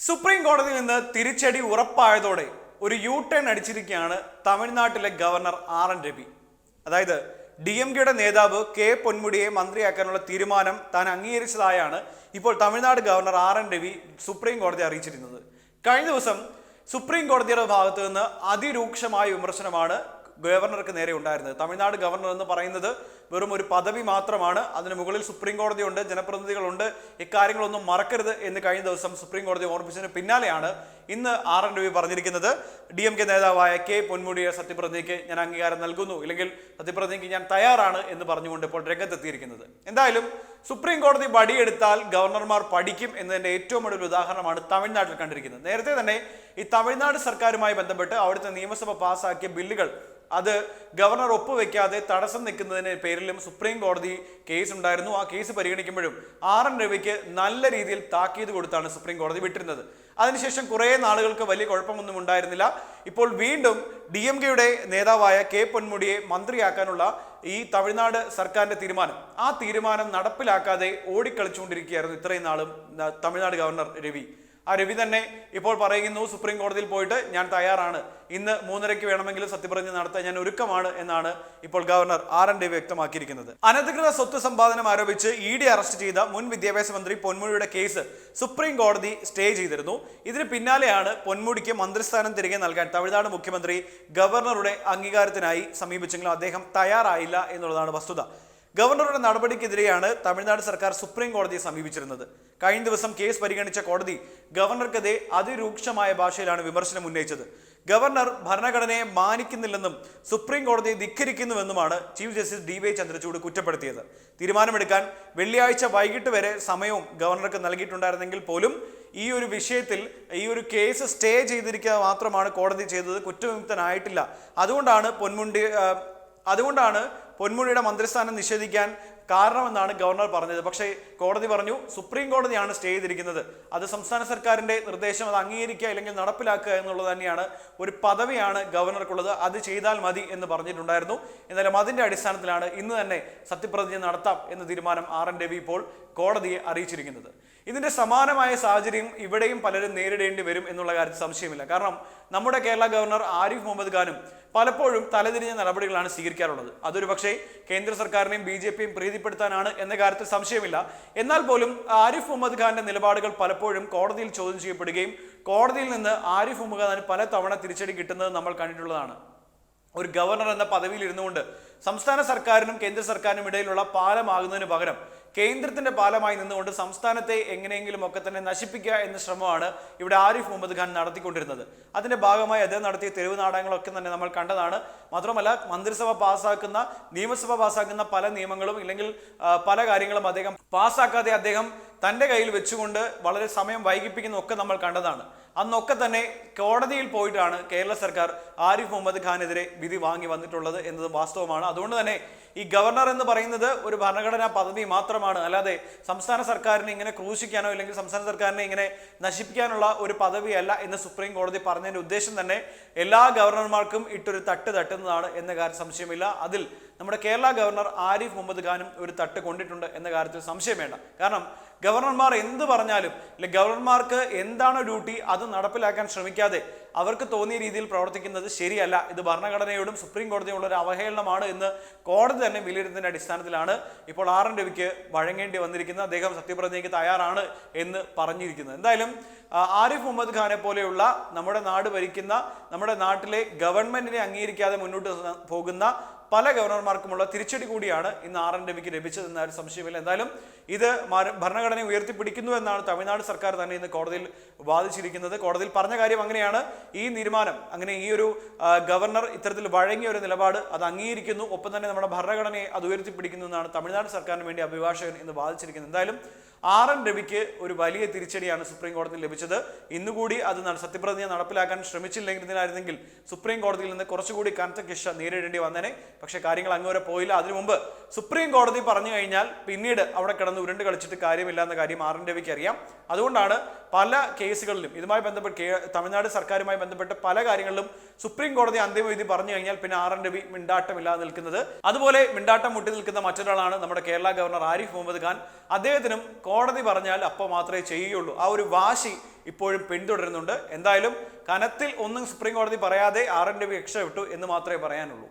Supreme കോടതിയിൽ നിന്ന് തിരിച്ചടി ഉറപ്പായതോടെ ഒരു യു ടേൺ അടിച്ചിരിക്കുകയാണ് തമിഴ്നാട്ടിലെ ഗവർണർ ആർ എൻ രവി. അതായത് ഡി എം കെയുടെ നേതാവ് കെ പൊന്മുടിയെ മന്ത്രിയാക്കാനുള്ള തീരുമാനം താൻ അംഗീകരിച്ചതായാണ് ഇപ്പോൾ Tamil Nadu governor R N Ravi supreme കോടതി അറിയിച്ചിരുന്നത് കഴിഞ്ഞ ദിവസം സുപ്രീം കോടതിയുടെ ഭാഗത്തു നിന്ന് അതിരൂക്ഷമായ വിമർശനമാണ് ഗവർണർക്ക് നേരെ ഉണ്ടായിരുന്നത്. തമിഴ്നാട് ഗവർണർ എന്ന് പറയുന്നത് വെറും ഒരു പദവി മാത്രമാണ്. അതിന് മുകളിൽ സുപ്രീം കോടതിയുണ്ട് ജനപ്രതിനിധികളുണ്ട്. ഇക്കാര്യങ്ങളൊന്നും മറക്കരുത് എന്ന് കഴിഞ്ഞ ദിവസം സുപ്രീം കോടതി ഓർമ്മിച്ചതിന് പിന്നാലെയാണ് ഇന്ന് ആർ എൻ രവി പറഞ്ഞിരിക്കുന്നത്. ഡി എം കെ നേതാവായ കെ പൊന്മുടിയെ സത്യപ്രതിജ്ഞയ്ക്ക് ഞാൻ അംഗീകാരം നൽകുന്നു. ഇല്ലെങ്കിൽ സത്യപ്രതിജ്ഞയ്ക്ക് ഞാൻ തയ്യാറാണ് എന്ന് പറഞ്ഞുകൊണ്ട് ഇപ്പോൾ രംഗത്തെത്തിയിരിക്കുന്നത്. എന്തായാലും സുപ്രീം കോടതി വടിയെടുത്താൽ ഗവർണർമാർ പഠിക്കും എന്നതിന്റെ ഏറ്റവും വലിയ ഉദാഹരണമാണ് തമിഴ്നാട്ടിൽ കണ്ടിരിക്കുന്നത്. നേരത്തെ തന്നെ ഈ തമിഴ്നാട് സർക്കാരുമായി ബന്ധപ്പെട്ട് അവിടുത്തെ നിയമസഭ പാസാക്കിയ ബില്ലുകൾ അത് ഗവർണർ ഒപ്പുവെക്കാതെ തടസ്സം നിൽക്കുന്നതിന് പേരിലും സുപ്രീം കോടതി കേസ് ഉണ്ടായിരുന്നു. ആ കേസ് പരിഗണിക്കുമ്പോഴും ആർ എൻ രവിക്ക് നല്ല രീതിയിൽ താക്കീത് കൊടുത്താണ് സുപ്രീം കോടതി വിട്ടിരുന്നത്. അതിനുശേഷം കുറേ നാളുകൾക്ക് വലിയ കുഴപ്പമൊന്നും ഉണ്ടായിരുന്നില്ല. ഇപ്പോൾ വീണ്ടും ഡി എം കെയുടെ നേതാവായ കെ പൊന്മുടിയെ മന്ത്രിയാക്കാനുള്ള ഈ തമിഴ്നാട് സർക്കാരിന്റെ തീരുമാനം. ആ തീരുമാനം നടപ്പിലാക്കാതെ ഓടിക്കളിച്ചുകൊണ്ടിരിക്കുകയായിരുന്നു ഇത്രയും നാളും തമിഴ്നാട് ഗവർണർ രവി. ആ രവി തന്നെ ഇപ്പോൾ പറയുന്നു സുപ്രീം കോടതിയിൽ പോയിട്ട് ഞാൻ തയ്യാറാണ്. ഇന്ന് മൂന്നരയ്ക്ക് വേണമെങ്കിലും സത്യപ്രതിജ്ഞ നടത്താൻ ഞാൻ ഒരുക്കമാണ് എന്നാണ് ഇപ്പോൾ ഗവർണർ ആർ എൻ ഡി വ്യക്തമാക്കിയിരിക്കുന്നത്. അനധികൃത സ്വത്ത് സമ്പാദനം ആരോപിച്ച് ഇ ഡി അറസ്റ്റ് ചെയ്ത മുൻ വിദ്യാഭ്യാസ മന്ത്രി പൊന്മുടിയുടെ കേസ് സുപ്രീം കോടതി സ്റ്റേ ചെയ്തിരുന്നു. ഇതിന് പിന്നാലെയാണ് പൊന്മുടിക്ക് മന്ത്രിസ്ഥാനം തിരികെ നൽകാൻ തമിഴ്നാട് മുഖ്യമന്ത്രി ഗവർണറുടെ അംഗീകാരത്തിനായി സമീപിച്ചെങ്കിലും അദ്ദേഹം തയ്യാറായില്ല എന്നുള്ളതാണ് വസ്തുത. ഗവർണറുടെ നടപടിക്കെതിരെയാണ് തമിഴ്നാട് സർക്കാർ സുപ്രീം കോടതിയെ സമീപിച്ചിരുന്നത്. കഴിഞ്ഞ ദിവസം കേസ് പരിഗണിച്ച കോടതി ഗവർണർക്കെതിരെ അതിരൂക്ഷമായ ഭാഷയിലാണ് വിമർശനം ഉന്നയിച്ചത്. ഗവർണർ ഭരണഘടനയെ മാനിക്കുന്നില്ലെന്നും സുപ്രീം കോടതിയെ ധിക്കരിക്കുന്നുവെന്നുമാണ് chief justice D Y Chandrachud കുറ്റപ്പെടുത്തിയത്. തീരുമാനമെടുക്കാൻ വെള്ളിയാഴ്ച വൈകിട്ട് വരെ സമയവും ഗവർണർക്ക് നൽകിയിട്ടുണ്ടായിരുന്നെങ്കിൽ പോലും ഈ ഒരു വിഷയത്തിൽ ഈ ഒരു കേസ് സ്റ്റേ ചെയ്തിരിക്കുക മാത്രമാണ് കോടതി ചെയ്തത് കുറ്റവിമുക്തനായിട്ടില്ല. അതുകൊണ്ടാണ് പൊന്മുണ്ടി അതുകൊണ്ടാണ് പൊന്മുടിയുടെ മന്ത്രിസ്ഥാനം നിഷേധിക്കാൻ കാരണമെന്നാണ് ഗവർണർ പറഞ്ഞത്. പക്ഷേ കോടതി പറഞ്ഞു സുപ്രീം കോടതിയാണ് സ്റ്റേ ചെയ്തിരിക്കുന്നത്. അത് സംസ്ഥാന സർക്കാരിന്റെ നിർദ്ദേശം അത് അംഗീകരിക്കുക അല്ലെങ്കിൽ നടപ്പിലാക്കുക എന്നുള്ളത് തന്നെയാണ് ഒരു പദവിയാണ് ഗവർണർക്കുള്ളത്. അത് ചെയ്താൽ മതി എന്ന് പറഞ്ഞിട്ടുണ്ടായിരുന്നു. എന്നാലും അതിന്റെ അടിസ്ഥാനത്തിലാണ് ഇന്ന് തന്നെ സത്യപ്രതിജ്ഞ നടത്താം എന്ന തീരുമാനം ആർ എൻ രവി ഇപ്പോൾ കോടതിയെ അറിയിച്ചിരിക്കുന്നത്. ഇതിന്റെ സമാനമായ സാഹചര്യം ഇവിടെയും പലരും നേരിടേണ്ടി വരും എന്നുള്ള കാര്യത്തിൽ സംശയമില്ല. കാരണം നമ്മുടെ കേരള ഗവർണർ ആരിഫ് മുഹമ്മദ് ഖാനും പലപ്പോഴും തലതിരിഞ്ഞ നടപടികളാണ് സ്വീകരിക്കാറുള്ളത്. അതൊരു പക്ഷേ കേന്ദ്ര സർക്കാരിനെയും ബി ജെ പിയും പ്രീതിപ്പെടുത്താനാണ് എന്ന കാര്യത്തിൽ സംശയമില്ല. എന്നാൽ പോലും ആരിഫ് മുഹമ്മദ് ഖാന്റെ നിലപാടുകൾ പലപ്പോഴും കോടതിയിൽ ചോദ്യം ചെയ്യപ്പെടുകയും കോടതിയിൽ നിന്ന് ആരിഫ് മുഹമ്മദ് ഖാൻ പല തവണ തിരിച്ചടി കിട്ടുന്നത് നമ്മൾ കണ്ടിട്ടുള്ളതാണ്. ഒരു ഗവർണർ എന്ന പദവിയിൽ ഇരുന്നുകൊണ്ട് സംസ്ഥാന സർക്കാരിനും കേന്ദ്ര സർക്കാരിനും ഇടയിലുള്ള പാലമാകുന്നതിന് പകരം കേന്ദ്രത്തിന്റെ പാലമായി നിന്നുകൊണ്ട് സംസ്ഥാനത്തെ എങ്ങനെയെങ്കിലും ഒക്കെ തന്നെ നശിപ്പിക്കുക എന്ന ശ്രമമാണ് ഇവിടെ ആരിഫ് മുഹമ്മദ് ഖാൻ നടത്തിക്കൊണ്ടിരുന്നത്. അതിന്റെ ഭാഗമായി അദ്ദേഹം നടത്തിയ തെരുവ് നാടകങ്ങളൊക്കെ തന്നെ നമ്മൾ കണ്ടതാണ്. മാത്രമല്ല മന്ത്രിസഭ പാസ്സാക്കുന്ന നിയമസഭ പാസ്സാക്കുന്ന പല നിയമങ്ങളും ഇല്ലെങ്കിൽ പല കാര്യങ്ങളും അദ്ദേഹം പാസ്സാക്കാതെ അദ്ദേഹം തന്റെ കയ്യിൽ വെച്ചുകൊണ്ട് വളരെ സമയം വൈകിപ്പിക്കുന്ന ഒക്കെ നമ്മൾ കണ്ടതാണ്. അന്നൊക്കെ തന്നെ കോടതിയിൽ പോയിട്ടാണ് കേരള സർക്കാർ ആരിഫ് മുഹമ്മദ് ഖാനെതിരെ വിധി വാങ്ങി വന്നിട്ടുള്ളത് എന്നത് വാസ്തവമാണ്. അതുകൊണ്ട് തന്നെ ഈ ഗവർണർ എന്ന് പറയുന്നത് ഒരു ഭരണഘടനാ പദവി മാത്രമാണ്. അല്ലാതെ സംസ്ഥാന സർക്കാരിനെ ഇങ്ങനെ ക്രൂശിക്കാനോ അല്ലെങ്കിൽ സംസ്ഥാന സർക്കാരിനെ ഇങ്ങനെ നശിപ്പിക്കാനുള്ള ഒരു പദവിയല്ല എന്ന് സുപ്രീം കോടതി പറഞ്ഞതിന്റെ ഉദ്ദേശം തന്നെ എല്ലാ ഗവർണർമാർക്കും ഇട്ടൊരു തട്ട് തട്ടുന്നതാണ് എന്ന കാര്യം സംശയമില്ല. അതിൽ നമ്മുടെ കേരള ഗവർണർ ആരിഫ് മുഹമ്മദ് ഖാനും ഒരു തട്ട് കൊണ്ടിട്ടുണ്ട് എന്ന കാര്യത്തിൽ സംശയം വേണ്ട. കാരണം ഗവർണർമാർ എന്ത് പറഞ്ഞാലും അല്ലെ ഗവർണർമാർക്ക് എന്താണ് ഡ്യൂട്ടി അത് നടപ്പിലാക്കാൻ ശ്രമിക്കാതെ അവർക്ക് തോന്നിയ രീതിയിൽ പ്രവർത്തിക്കുന്നത് ശരിയല്ല. ഇത് ഭരണഘടനയോടും സുപ്രീം കോടതിയോടുള്ള ഒരു അവഹേളനമാണ് എന്ന് കോടതി തന്നെ വിലയിരുത്തുന്ന അടിസ്ഥാനത്തിലാണ് ഇപ്പോൾ ആർ എൻ രവിക്ക് വഴങ്ങേണ്ടി വന്നിരിക്കുന്നത്. അദ്ദേഹം സത്യപ്രതിജ്ഞയ്ക്ക് തയ്യാറാണ് എന്ന് പറഞ്ഞിരിക്കുന്നത്. എന്തായാലും ആരിഫ് മുഹമ്മദ് ഖാനെ പോലെയുള്ള നമ്മുടെ നാട് ഭരിക്കുന്ന നമ്മുടെ നാട്ടിലെ ഗവൺമെന്റിനെ അംഗീകരിക്കാതെ മുന്നോട്ട് പോകുന്ന പല ഗവർണർമാർക്കുമുള്ള തിരിച്ചടി കൂടിയാണ് ഇന്ന് ആർ എൻ രവിക്ക് ലഭിച്ചതെന്ന ഒരു സംശയമില്ല. എന്തായാലും ഇത് ഭരണഘടനയെ ഉയർത്തിപ്പിടിക്കുന്നു എന്നാണ് തമിഴ്നാട് സർക്കാർ തന്നെ ഇന്ന് കോടതിയിൽ വാദിച്ചിരിക്കുന്നത്. കോടതിയിൽ പറഞ്ഞ കാര്യം അങ്ങനെയാണ്. ഈ തീരുമാനം അങ്ങനെ ഈ ഒരു ഗവർണർ ഇത്തരത്തിൽ വഴങ്ങിയ ഒരു നിലപാട് അത് അംഗീകരിക്കുന്നു. ഒപ്പം തന്നെ നമ്മുടെ ഭരണഘടനയെ അത് ഉയർത്തിപ്പിടിക്കുന്നു എന്നാണ് തമിഴ്നാട് സർക്കാരിന് വേണ്ടി അഭിഭാഷകൻ ഇന്ന് വാദിച്ചിരിക്കുന്നത്. എന്തായാലും ആർ എൻ രവിക്ക് ഒരു വലിയ തിരിച്ചടിയാണ് സുപ്രീം കോടതിയിൽ ലഭിച്ചത്. ഇന്നുകൂടി അത് സത്യപ്രതിജ്ഞ നടപ്പിലാക്കാൻ ശ്രമിച്ചില്ലെങ്കിലായിരുന്നെങ്കിൽ സുപ്രീം കോടതിയിൽ നിന്ന് കുറച്ചുകൂടി കനത്ത ശിക്ഷ നേരിടേണ്ടി വന്നേനെ. പക്ഷേ കാര്യങ്ങൾ അങ്ങോരെ പോയില്ല. അതിനു മുമ്പ് സുപ്രീം കോടതി പറഞ്ഞു കഴിഞ്ഞാൽ പിന്നീട് അവിടെ കിടന്ന് ഉരുണ്ട് കളിച്ചിട്ട് കാര്യമില്ല എന്ന കാര്യം ആർ എൻ രവിക്ക് അറിയാം. അതുകൊണ്ടാണ് പല കേസുകളിലും ഇതുമായി ബന്ധപ്പെട്ട് തമിഴ്നാട് സർക്കാരുമായി ബന്ധപ്പെട്ട് പല കാര്യങ്ങളിലും സുപ്രീം കോടതി അന്തിമവിധി പറഞ്ഞു കഴിഞ്ഞാൽ പിന്നെ ആർ എൻ രവി മിണ്ടാട്ടമില്ലാതെ നിൽക്കുന്നത്. അതുപോലെ മിണ്ടാട്ടം മുട്ടി നിൽക്കുന്ന മറ്റൊരാളാണ് നമ്മുടെ കേരള ഗവർണർ ആരിഫ് മുഹമ്മദ് ഖാൻ. അദ്ദേഹത്തിനും കോടതി പറഞ്ഞാൽ അപ്പോൾ മാത്രമേ ചെയ്യുകയുള്ളൂ. ആ ഒരു വാശി ഇപ്പോഴും പിന്തുടരുന്നുണ്ട്. എന്തായാലും കനത്തിൽ ഒന്നും സുപ്രീം കോടതി പറയാതെ ആർ എൻ രവി വിട്ടു എന്ന് മാത്രമേ പറയാനുള്ളൂ.